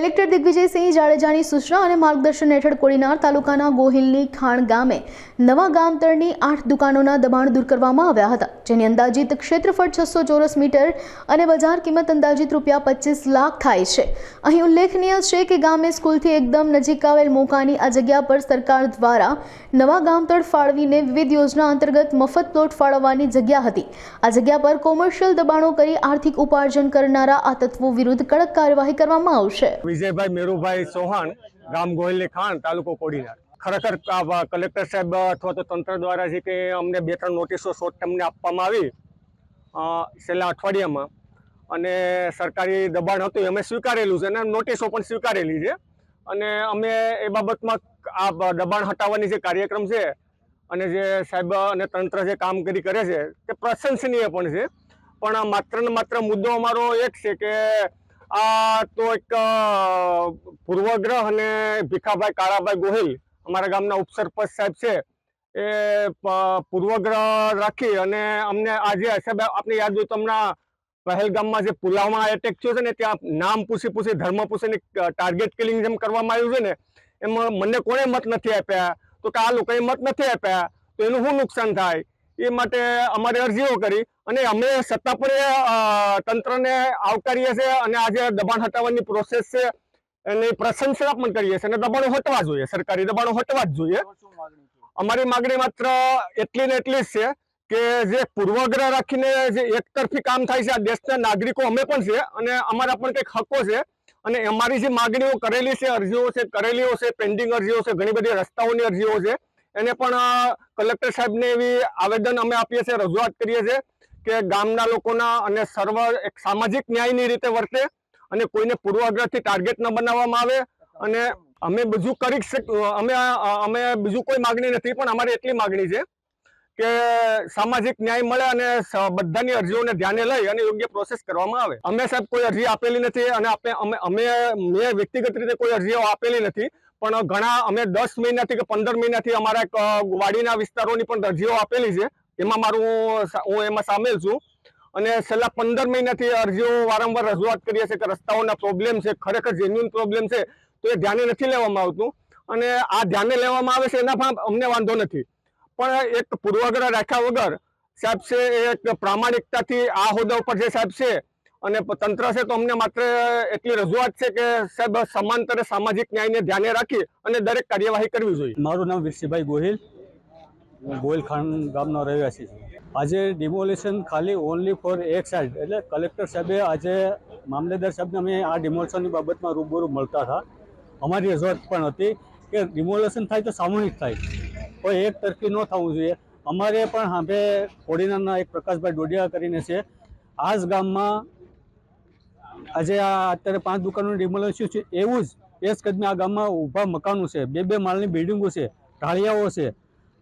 Collector Digvijaysinh જાડેજાની સૂચના અને માર્ગદર્શન હેઠળ કોડીનાર તાલુકાના ગોહિલની ખાણ ગામે નવા ગામતળની આઠ દુકાનોના દબાણ દૂર કરવામાં આવ્યા હતા, જેની અંદાજિત ક્ષેત્રફળ છસો ચોરસ મીટર અને બજાર કિંમત અંદાજિત રૂપિયા પચીસ લાખ થાય છે. અહીં ઉલ્લેખનીય છે કે ગામે સ્કૂલથી એકદમ નજીક આવેલ મોકાની આ જગ્યા પર સરકાર દ્વારા નવા ગામતળ ફાળવીને વિવિધ યોજના અંતર્ગત મફત પ્લોટ ફાળવવાની જગ્યા હતી. આ જગ્યા પર કોમર્શિયલ દબાણો કરી આર્થિક ઉપાર્જન કરનારા આ તત્વો વિરુદ્ધ કડક કાર્યવાહી કરવામાં આવશે. વિજયભાઈ મેરુભાઈ ચૌહાણ, ગામ ગોહિલની ખાણ, તાલુકો કોડીનાર. ખરેખર કલેક્ટર સાહેબ અથવા તો તંત્ર દ્વારા જે કે અમને બે ત્રણ નોટિસો શોર્ટ ટર્મને આપવામાં આવી છેલ્લા અઠવાડિયામાં. અને સરકારી દબાણ હતું અમે સ્વીકારેલું છે અને નોટિસો પણ સ્વીકારેલી છે. અને અમે એ બાબતમાં આ દબાણ હટાવવાની જે કાર્યક્રમ છે, અને જે સાહેબ અને તંત્ર જે કામગીરી કરે છે, તે પ્રશંસનીય પણ છે. પણ માત્ર ને માત્ર મુદ્દો અમારો એક છે કે આ તો એક પૂર્વગ્રહ અને ભીખાભાઈ કાળાભાઈ ગોહિલ અમારા ગામના ઉપસરપંચ સાહેબ છે. એ પૂર્વગ્રહ રાખી અને અમને આજે સાહેબ આપને યાદ હોય તો હમણાં પહેલગામમાં જે પુલાવમાં એટેક થયો છે ને, ત્યાં નામ પૂછી પૂછી ધર્મ પૂછીને ટાર્ગેટ કિલિંગ જેમ કરવામાં આવ્યું છે ને, એમાં મને કોણે મત નથી આપ્યા? તો કે આ લોકોએ મત નથી આપ્યા? તો એનું શું નુકસાન થાય? એ માટે અમારે અરજીઓ કરી અને અમે સત્તા પર તંત્રને આવકારીએ છીએ અને આજે દબાણ હટાવવાની પ્રોસેસ છે એની પ્રશંસા પણ કરીએ છીએ. અને દબાણો હટવા જોઈએ, સરકારી દબાણો હટવા જ જોઈએ. અમારી માગણી માત્ર એટલી ને એટલી જ છે કે જે પૂર્વગ્રહ રાખીને જે એકતરફી કામ થાય છે આ દેશના નાગરિકો અમે પણ છે અને અમારા પણ કંઈક હકો છે. અને અમારી જે માગણીઓ કરેલી છે, અરજીઓ છે, કરેલીઓ છે પેન્ડિંગ અરજીઓ છે, ઘણી બધી રસ્તાઓની અરજીઓ છે એને પણ કલેક્ટર સાહેબને એવી આવેદન અમે આપીએ છીએ, રજૂઆત કરીએ છીએ કે ગામના લોકોના અને સર્વ એક સામાજિક ન્યાયની રીતે વર્તે અને કોઈને પૂર્વાગ્રહથી ટાર્ગેટ ન બનાવવામાં આવે અને અમે બીજું કરી અમે અમે બીજું કોઈ માગણી નથી, પણ અમારી એટલી માગણી છે કે સામાજિક ન્યાય મળે અને બધાની અરજીઓને ધ્યાને લઈ અને યોગ્ય પ્રોસેસ કરવામાં આવે. અમે સાહેબ કોઈ અરજી આપેલી નથી અને આપણે અમે અમે, મેં વ્યક્તિગત રીતે કોઈ અરજીઓ આપેલી નથી પણ ઘણા અમે દસ મહિનાથી કે પંદર મહિનાથી અમારા વાડીના વિસ્તારોની પણ અરજીઓ આપેલી છે. એમાં મારું હું એમાં સામેલ છું. અને છેલ્લા પંદર મહિનાથી અરજીઓ વારંવાર રજૂઆત કરીએ છીએ કે રસ્તાઓના પ્રોબ્લેમ છે, ખરેખર જેન્યુન પ્રોબ્લેમ છે, તો એ ધ્યાને નથી લેવામાં આવતું. અને આ ધ્યાને લેવામાં આવે છે એના પણ અમને વાંધો નથી. પણ એક પૂર્વાગ્રહ રાખ્યા વગર સાહેબ છે એક પ્રામાણિકતાથી આ હોદ્દા ઉપર જે સાહેબ છે અને તંત્ર છે તો અમને માત્ર એટલી રજૂઆત છે કે સાહેબ સમાંતરે સામાજિક ન્યાયને ધ્યાને રાખી અને દરેક કાર્યવાહી કરવી જોઈએ. મારું નામ વિરસીભાઈ ગોહિલ. હું ગોહિલ ખાન ગામનો રહેવાસી છું. આજે ડિમોલિશન ખાલી ઓનલી ફોર એક સાઇડ એટલે કલેક્ટર સાહેબે આજે મામલેદાર સાહેબને અમે આ ડિમોલિશનની બાબતમાં રૂબરૂ મળતા હતા. અમારી રજૂઆત પણ હતી કે ડિમોલિશન થાય તો સામૂહિક થાય. કોઈ એક તરફી ન થવું જોઈએ. અમારે પણ હાંભે કોડીનારના એક પ્રકાશભાઈ ડોડિયા કરીને છે. આ જ ગામમાં આજે આ અત્યારે પાંચ દુકાનોનું ડિમોલિશન છે, એવું જ. એ જ કદમે આ ગામમાં ઊભા મકાનો છે. બે બે માળની બિલ્ડિંગો છે, ઢાળિયાઓ છે.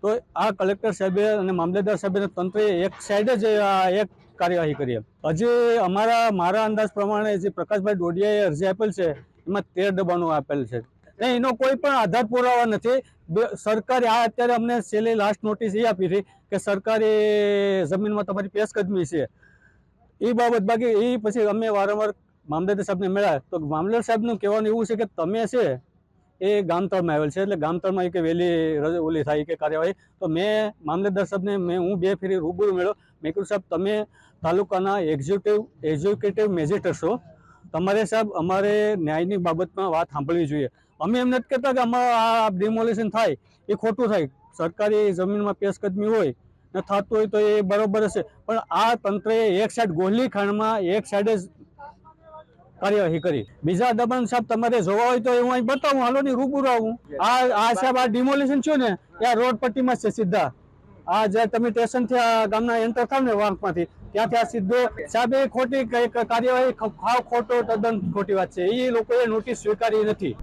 તો આ કલેક્ટર સાહેબે અને મામલેદાર સાહેબે તંત્રએ એક સાઈડ જ એક કાર્યવાહી કરી હજી અમારા, મારા અંદાજ પ્રમાણે જે પ્રકાશભાઈ ડોડિયાએ અરજી આપેલ છે, એમાં તેર દબાણો આપેલ છે. એનો કોઈ પણ આધાર પુરાવા નથી. સરકારે આ અત્યારે અમને છેલ્લે લાસ્ટ નોટિસ એ આપી હતી કે સરકારી જમીનમાં તમારી પેશકદમી છે. એ બાબત બાકી એ પછી અમે વારંવાર મામલતદાર સાહેબને મળ્યા. તો મામલતદાર સાહેબનું કહેવાનું એવું છે કે તમે છે એ ગામતળમાં આવેલ છે, એટલે ગામતળમાં કે વહેલી રજ- ઓલી થાય કે કાર્યવાહી. તો મેં મામલતદાર સાહેબને, મેં હું બે ફેરી રૂબરૂ મળ્યો. મેં કીધું, સાહેબ, તમે તાલુકાના એક્ઝિક્યુટિવ એક્ઝિક્યુટિવ મેજિસ્ટર છો. તમારે સાહેબ, અમારે ન્યાયની બાબતમાં વાત સાંભળવી જોઈએ. અમે એમ નથી કહેતા કે અમારા આ ડિમોલિશન થાય, એ ખોટું થાય. સરકારી જમીનમાં પેશકદમી હોય, ને થતું હોય તો એ બરોબર હશે. પણ આ તંત્રએ એક સાઈડ ગોહલી ખાણમાં એક સાઈડે જ કાર્યવાહી કરી. બીજા દબાણ સાહેબ તમારે જોવા હોય તો હું અહીં બતાવું. હાલો ની, રૂબરૂ આવું. આ આ સાહેબ, આ ડિમોલિશન છે ને આ રોડ પટ્ટીમાં છે સીધા. આ જે તમે સ્ટેશનથી આ ગામના એન્ટર થાવ ને વાંકમાંથી, ત્યાંથી આ સીધો સાહેબ, એ ખોટી કાર્યવાહી ખાવ ખોટો તદ્દન ખોટી વાત છે. એ લોકોએ નોટિસ સ્વીકારી નથી.